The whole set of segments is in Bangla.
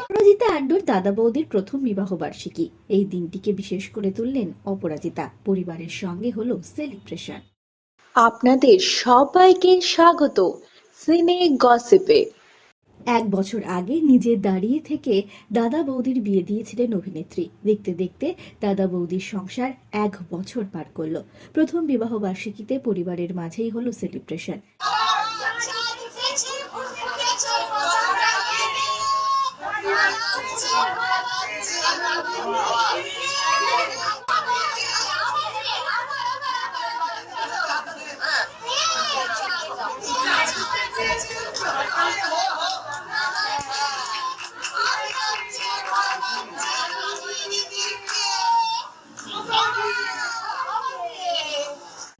অপরাজিতা আড্ডোর দাদা বৌদির প্রথম বিবাহ বার্ষিকী। এই দিনটিকে বিশেষ করে তুললেন অপরাজিতা। পরিবারের সঙ্গে হলো সেলিব্রেশন আপনাদের সবাইকে স্বাগত। সিনে গসিপে। এক বছর আগে নিজে দাঁড়িয়ে থেকে দাদা বৌদির বিয়ে দিয়েছিলেন অভিনেত্রী। দেখতে দেখতে দাদা বৌদির সংসার এক বছর পার করল। প্রথম বিবাহ বার্ষিকীতে পরিবারের মাঝেই হলো সেলিব্রেশন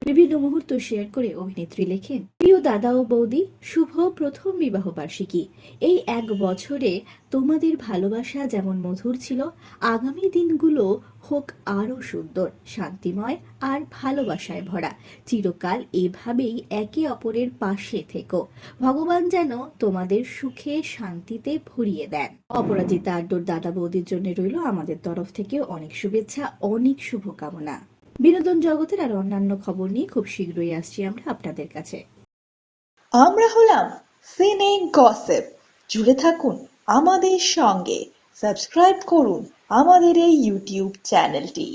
বিভিন্ন মুহূর্ত শেয়ার করে অভিনেত্রী লেখেন, প্রিয় দাদা ও বৌদি, শুভ প্রথম বিবাহ বার্ষিকী। এই এক বছরে তোমাদের ভালোবাসা যেমন মধুর ছিল, আগামী দিনগুলো হোক আরও সুন্দর, শান্তিময় আর ভালোবাসায় ভরা। চিরকাল এভাবেই একে অপরের পাশে থেকো। ভগবান যেন তোমাদের সুখে শান্তিতে ভরিয়ে দেন। অপরাজিতা আড্ডোর দাদা বৌদির জন্য রইল আমাদের তরফ থেকে অনেক শুভেচ্ছা, অনেক শুভকামনা। বিনোদন জগতের আর অন্যান্য খবর নিয়ে খুব শীঘ্রই আসছি আমরা আপনাদের কাছে। আমরা হলাম সিনে গসিপ জুড়ে থাকুন আমাদের সঙ্গে। সাবস্ক্রাইব করুন আমাদের এই ইউটিউব চ্যানেলটি